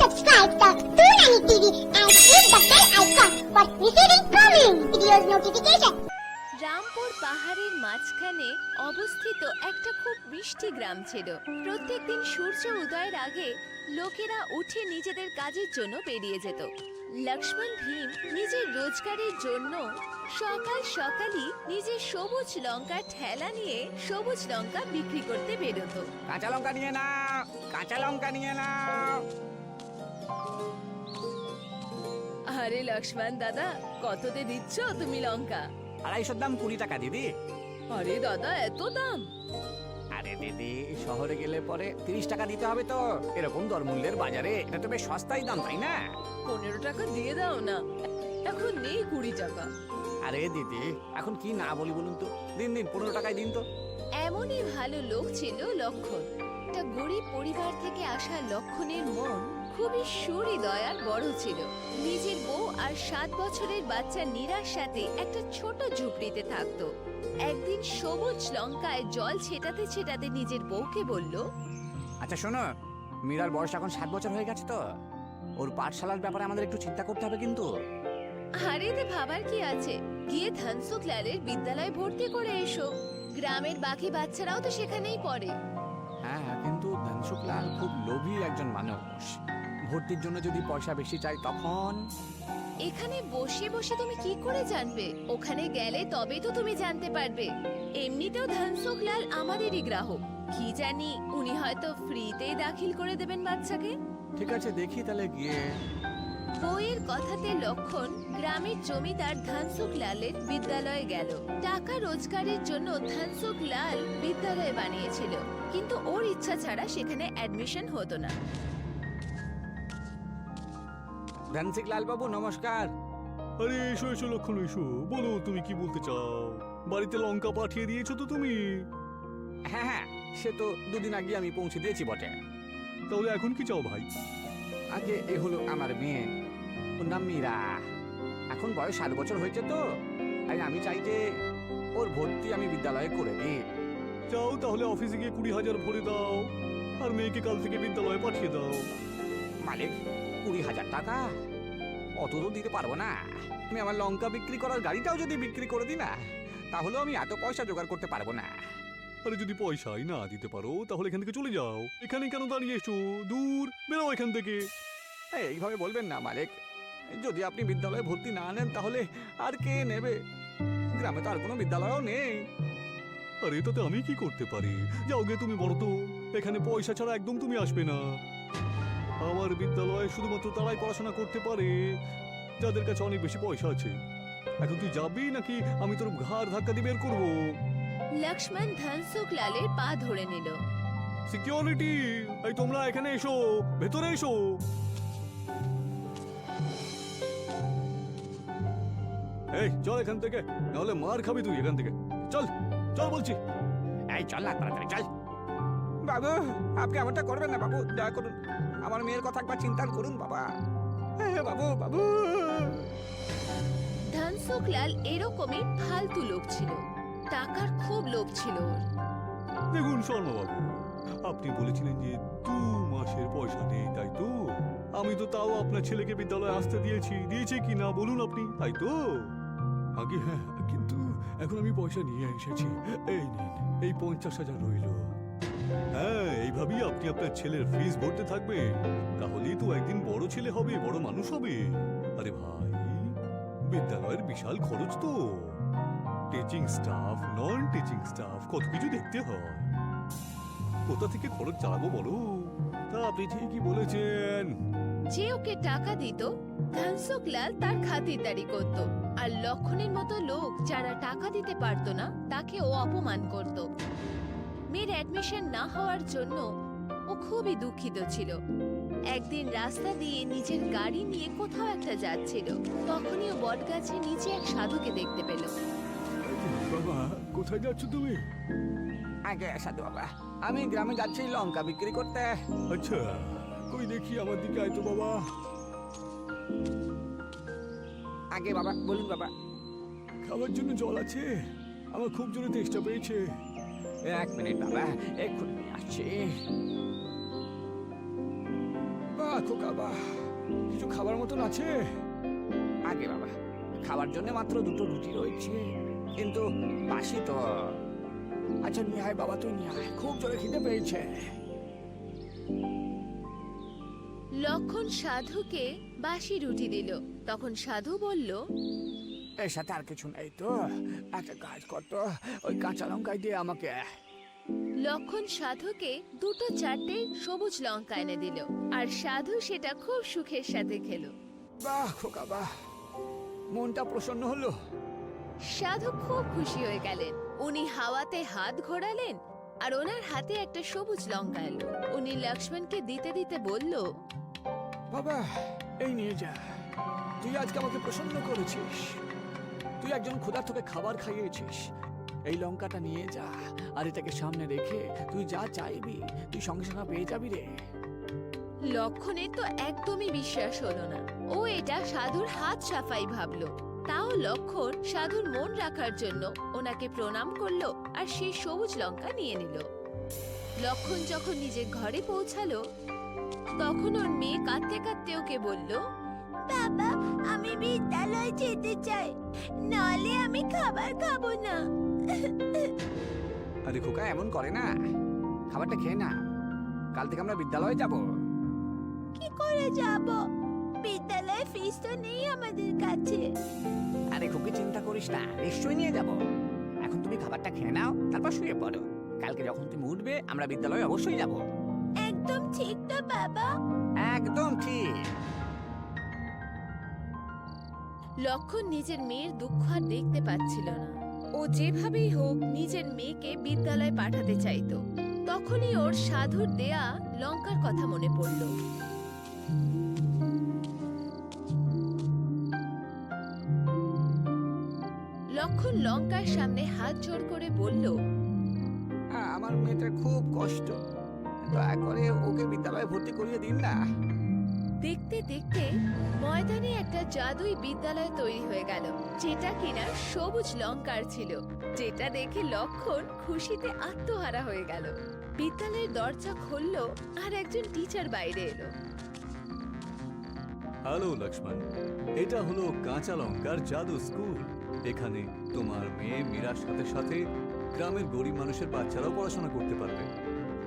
subscribe the Toonami TV and click the bell icon for receiving coming videos notification. Rampur পাহাড়ের মাঝখানে অবস্থিত একটা খুব মিষ্টি গ্রাম ছিল। প্রত্যেকদিন সূর্য উদয়ের আগে লোকেরা উঠে নিজেদের কাজের জন্য বেরিয়ে যেত। লক্ষ্মণ ভীম নিজের রোজগারের জন্য সকাল সকালই নিজের সবুজ লঙ্কা ঠেলা নিয়ে সবুজ লঙ্কা বিক্রি করতে বেরোতো। কাঁচা লঙ্কা নিয়ে নাও কাঁচা লঙ্কা নিয়ে নাও। আরে লক্ষ্মণ দাদা কততে দিচ্ছ তুমি লঙ্কা? আড়াইশোর দাম কুড়ি টাকা দিদি। আরে দাদা এত দাম? আরে দিদি শহরে গেলে পরে তিরিশ টাকা দিতে হবে তো। এরকম দরমূল্যের বাজারে এটা তো বেশ সস্তাই দাম তাই না? পনেরো টাকা দিয়ে দাও না এখন নেই কুড়ি টাকা। আরে দিদি এখন কি না বলি বলুন তো? দিন দিন পনেরো টাকায় দিন তো। এমনই ভালো লোক ছিল লক্ষণ একটা গরিব পরিবার থেকে আসা লক্ষণের মন খুবই সুহৃদয় আর বড় ছিল। নিজের বউ আর সাত বছরের বাচ্চা নীরার সাথে একটা ছোট ঝুপড়িতে থাকতো। একদিন সবুজ লঙ্কায় জল ছেটাতে ছেটাতে নিজের বউকে বলল আচ্ছা শোনো মীরার বয়স এখন সাত বছর হয়ে গেছে তো। ওর পাঠশালার ব্যাপারে আমাদের একটু চিন্তা করতে হবে কিন্তু। আরে এতে ভাবার কি আছে? গিয়ে ধানসুক লালের বিদ্যালয়ে ভর্তি করে এসো। গ্রামের বাকি বাচ্চারাও তো সেখানেই পড়ে। হ্যাঁ কিন্তু ধনসুকলাল খুব লোভী একজন মানুষ। ভর্তির জন্য যদি পয়সা বেশি চাই তখন? এখানে বসে বসে তুমি কি করে জানবে? ওখানে গেলে তবেই তো তুমি জানতে পারবে। এমনিতেও ধানসুক লাল আমাদেরই গ্রাহক। কি জানি উনি হয়তো ফ্রিতেই দাখিল করে দেবেন বাচ্চাকে। ঠিক আছে দেখি তাহলে গিয়ে। বইয়ের কথাতে লক্ষণ গ্রামের জমিদার ধানসুক লালের বিদ্যালয়ে গেল। টাকা রোজগারের জন্য ধানসুক লাল বিদ্যালয় বানিয়েছিল। কিন্তু ওর ইচ্ছা ছাড়া সেখানে অ্যাডমিশন হতো না। ধনসিকলাল বাবু নমস্কার। আরে এসো এসো লক্ষণ এসো। বলো তুমি কি বলতে চাও? বাড়িতে লঙ্কা পাঠিয়ে দিয়েছ তো তুমি? হ্যাঁ হ্যাঁ সে তো দুদিন আগে আমি পৌঁছে দিয়েছি বটে। তাহলে এখন কি চাও ভাই? আগে এ হলো আমার মেয়ে। ওর নাম মীরা। এখন বয়স সাত বছর হয়েছে তো। তাই আমি চাই যে ওর ভর্তি আমি বিদ্যালয়ে করে দিই। যাও তাহলে অফিসে গিয়ে কুড়ি হাজার ভরে দাও। আর মেয়েকে কাল থেকে বিদ্যালয়ে পাঠিয়ে দাও। মালিক কুড়ি হাজার টাকা। অত তো দিতে পারব না। আমি আমার লঙ্কা বিক্রি করার গাড়িটাও যদি বিক্রি করে দিই না তাহলেও আমি এত পয়সা জোগাড় করতে পারব না। আরে যদি পয়সাই না দিতে পারো তাহলে এখান থেকে চলে যাও। এখানে কেন দাঁড়িয়ে এসো দূর বেরো এখান থেকে। এই, এইভাবে বলবেন না মালিক। যদি আপনি বিদ্যালয়ে ভর্তি না নেন তাহলে আর কে নেবে? গ্রামে তো আর কোনো বিদ্যালয়ও নেই। আরে তাতে আমি কি করতে পারি? যাও গে তুমি বড় তো। এখানে পয়সা ছাড়া একদম তুমি আসবে না। আমার বিদ্যালয়ে শুধুমাত্র তারাই পড়াশোনা করতে পারে। যাদের কাছে অনেক বেশি পয়সা আছে। এখন তুই যাবি নাকি আমি তোর ঘাড় ধাক্কা দিয়ে বের করব? লক্ষ্মণ ধানসুক লালের পা ধরে নিল। সিকিউরিটি! এই তোমরা এখানে এসো ভেতরে এসো। এই চল এখান থেকে। নাহলে মার খাবি তুই এখান থেকে। চল চল বলছি। এই চল না তাড়াতাড়ি চল। বাবু আপনি এমনটা করবেন না বাবু দয়া করুন। আমার মেয়ের কথা একবার চিন্তা করুন বাবা। বাবু বাবু। ধানসুক লাল এরকমই ফালতু লোক ছিল। টাকার খুব লোভ ছিল ওর। দেখুন শর্মাবাবু আপনি বলেছিলেন যে দু মাসের পয়সা নেই তাই তো? আমি তো তাও আপনার ছেলেকে বিদ্যালয়ে আসতে দিয়েছি দিয়েছি কি না বলুন আপনি তাই তো? আগে হ্যাঁ কিন্তু এখন আমি পয়সা নিয়ে এসেছি। এই নিন এই পঞ্চাশ হাজার রইল। এইভাবেই আপনি আপনার ছেলের ফিস ভরতে থাকবেন। তাহলেই তো একদিন বড় ছেলে হবে, বড় মানুষ হবে। আরে ভাই, বিদ্যালয়ের বিশাল খরচ তো। Teaching staff non teaching staff কত কিছু দেখতে হয়। কোথা থেকে খরচ চালাবো বলো? তা আপনি ঠিকই বলেছেন। যে ওকে টাকা দিত ধানসুক লাল তার খাতিরদারি করত। আর লক্ষণের মতো লোক যারা টাকা দিতে পারতো না, তাকে ও অপমান করত। মেয়ের অ্যাডমিশন না হওয়ার জন্য ও খুবই দুঃখিত ছিল। একদিন রাস্তা দিয়ে নিজের গাড়ি নিয়ে কোথাও একটা যাচ্ছিল। তখনই ও বটগাছের নিচে এক সাধুকে দেখতে পেল। বাবা কোথায় যাচ্ছ তুমি? আগে সাধু বাবা। আমি গ্রামে যাচ্ছি লঙ্কা বিক্রি করতে। আচ্ছা কই দেখি আমার দিকে আয় তো বাবা। আগে বাবা বলুন বাবা। খাবার জন্য জল আছে। আমার খুব জোরে তেষ্টা পেয়েছে। এক মিনিট বাবা, এক্ষুনি আসছি। বাহ, খোকা কিছু খাবার মতন আছে? আগে বাবা, খাবার জন্য মাত্র দুটো রুটি রয়েছে, কিন্তু বাসি তো। আচ্ছা নিয়ে আয় বাবা, তুই নিয়ে আয়, খুব জোরে খিদে পেয়েছে। লক্ষণ সাধুকে বাসি রুটি দিল। তখন সাধু বলল এর সাথে আর কিছু নেই তো। একটা কাজ করতো ওই কাঁচা লঙ্কাই দিয়ে আমাকে। লক্ষণ সাধুকে দুটো চারটে সবুজ লঙ্কা এনে দিল আর সাধু সেটা খুব সুখের সাথে খেলো। বাহ খোকা বাহ। মনটা প্রসন্ন হলো। সাধু খুব খুশি হয়ে গেলেন। উনি হাওয়াতে হাত ঘোরালেন আর ওনার হাতে একটা সবুজ লঙ্কা এলো। উনি লক্ষ্মণকে দিতে দিতে বলল বাবা এই নিয়ে যা। তুই আজকে আমাকে প্রসন্ন করেছিস। তুই একজন ক্ষুধার্তকে খাবার খাইয়েছিস। এই লঙ্কাটা নিয়ে যা, আর এটাকে সামনে রেখে তুই যা চাইবি, তুই সঙ্গে সঙ্গে পেয়ে যাবি রে। লক্ষণের তো একদমই বিশ্বাস হলো না। ও এটা সাধুর হাত সাফাই ভাবলো। তাও লক্ষণ সাধুর মন রাখার জন্য ওনাকে প্রণাম করল আর সেই সবুজ লঙ্কা নিয়ে নিল। লক্ষণ যখন নিজের ঘরে পৌঁছালো, তখন ওর মেয়ে কাঁদতে কাঁদতে ওকে বলল বাবা আমি বিদ্যালয়ে যেতে চাই। নালে আমি খাবার খাব না। আরে খোকা এমন করে না। খাবারটা খেয়ে না। কাল থেকে আমরা বিদ্যালয়ে যাব। কি করে যাব? বিদ্যালয়ে ফিস তো নেই আমাদের কাছে। আরে খুবই চিন্তা করিস না নিশ্চয়ই নিয়ে যাব। এখন তুমি খাবারটা খেয়ে নাও তারপর শুয়ে পড়ো। কালকে যখন তুমি উঠবে আমরা বিদ্যালয়ে অবশ্যই যাব। একদম ঠিক তো বাবা। লক্ষণ নিজের মেয়ের দুঃখ আর দেখতে পাচ্ছিল না। ও যেভাবেই হোক নিজের মেয়েকে বিদ্যালয়ে পাঠাতে চাইতো। তখনই ওর সাধুর দেয়া লঙ্কার কথা মনে পড়ল। লক্ষণ লঙ্কার সামনে হাত জোড় করে বলল হ্যাঁ, আমার মেয়েটার খুব কষ্ট। দয়া করে ওকে বিদ্যালয়ে ভর্তি করিয়ে দিন না। দেখতে দেখতে ময়দানে একটা জাদুই বিদ্যালয় তৈরি হয়ে গেল, যেটা কিনা সবুজ লঙ্কার ছিল, যেটা দেখে লক্ষণ খুশিতে আত্মহারা হয়ে গেল। বিদ্যালয়ের দরজা খুললো আর একজন টিচার বাইরে এলো। হ্যালো, লক্ষ্মণ। এটা হলো কাঁচা লঙ্কার জাদু স্কুল। এখানে তোমার মেয়ে মীরার সাথে সাথে গ্রামের গরিব মানুষের বাচ্চারাও পড়াশোনা করতে পারবে।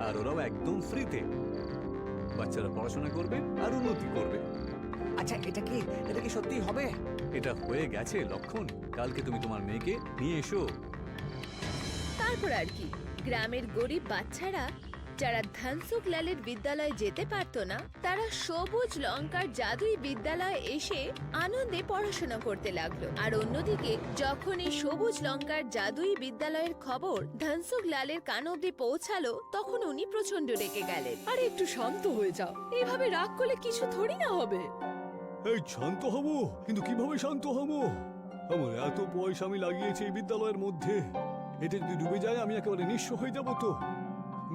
আর ওরাও একদম ফ্রিতে বাচ্চারা পড়াশোনা করবে আর উন্নতি করবে। আচ্ছা এটা কি এটা কি সত্যি হবে? এটা হয়ে গেছে লক্ষণ। কালকে তুমি তোমার মেয়েকে নিয়ে এসো। তারপর আর কি গ্রামের গরিব বাচ্চারা যারা ধানসুক লালের বিদ্যালয়ে যেতে পারতো না, তারা সবুজ লঙ্কার জাদুই বিদ্যালয়ে এসে আনন্দে পড়াশোনা করতে লাগল। আর অন্যদিকে, যখন এই সবুজ লঙ্কার জাদুই বিদ্যালয়ের খবর ধানসুক লালের কান অব্দি পৌঁছালো, তখন উনি প্রচণ্ড রেগে গেলেন। আরে, একটু শান্ত হয়ে যাও। এভাবে রাগ করলে কিছু থরি না হবে। এই, শান্ত হব? কিন্তু কীভাবে শান্ত হব? আমার এত পয়সা আমি লাগিয়েছি এই বিদ্যালয়ের মধ্যে। এটা যদি ডুবে যায়, আমি একেবারে নিঃস্ব হয়ে যাব তো।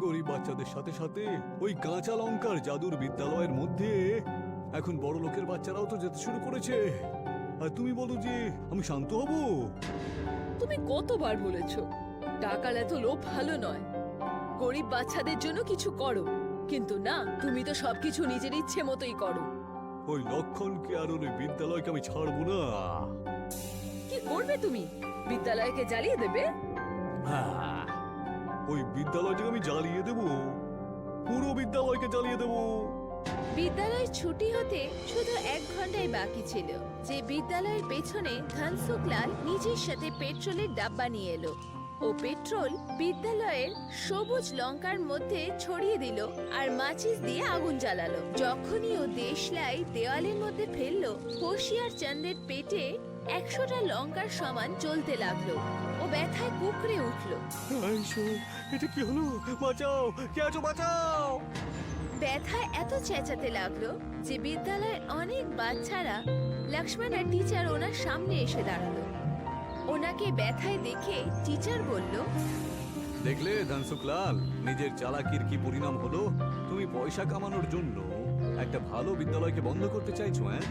গরিব বাচ্চাদের সাথে সাথে ওই কাঁচা লঙ্কার জাদুর বিদ্যালয়ের মধ্যে এখন বড় লোকের বাচ্চারাও তো যেতে শুরু করেছে। আর তুমি বলো যে আমি শান্ত হব? তুমি কতবার বলেছ টাকার এত লোভ ভালো নয়। গরিব বাচ্চাদের জন্য কিছু করো কিন্তু না তুমি তো সবকিছু নিজের ইচ্ছে মতোই করো। ওই লক্ষণকে আর ওই বিদ্যালয়কে আমি ছাড়বো না। কি করবে তুমি? বিদ্যালয়কে জ্বালিয়ে দেবে? আহ, ওই বিদ্যালয়টাকে আমি জ্বালিয়ে দেব। পুরো বিদ্যালয়কে জ্বালিয়ে দেব। বিদ্যালয় ছুটি হতে শুধু এক ঘন্টাই বাকি ছিল। যে বিদ্যালয়ের পেছনে ধানসুকলাল নিজের সাথে পেট্রোলের ডাব্বা নিয়ে এলো। ও পেট্রোল বিদ্যালয়ের সবুজ লঙ্কার মধ্যে ছড়িয়ে দিল আর মাচিস দিয়ে আগুন জ্বালালো। যখনই ও দেশলাই দেওয়ালের মধ্যে ফেলল হোশিয়ার চান্দের পেটে একশোটা লঙ্কার সমান চলতে লাগল। ও ব্যথায় কুকড়ে উঠল। এটা কি হলো? বাঁচাও কে আছো বাঁচাও? ব্যথায় এত চেঁচাতে লাগল যে বিদ্যালয়ের অনেক বাচ্চারা লক্ষ্মণ আর টিচার ওনার সামনে এসে দাঁড়াল। ওনাকে ব্যথায় দেখে টিচার বলল দেখলে ধানসুকলাল নিজের চালাকির কি পরিণাম হলো? তুমি পয়সা কামানোর জন্য একটা ভালো বিদ্যালয়কে বন্ধ করতে চাইছো হ্যাঁ?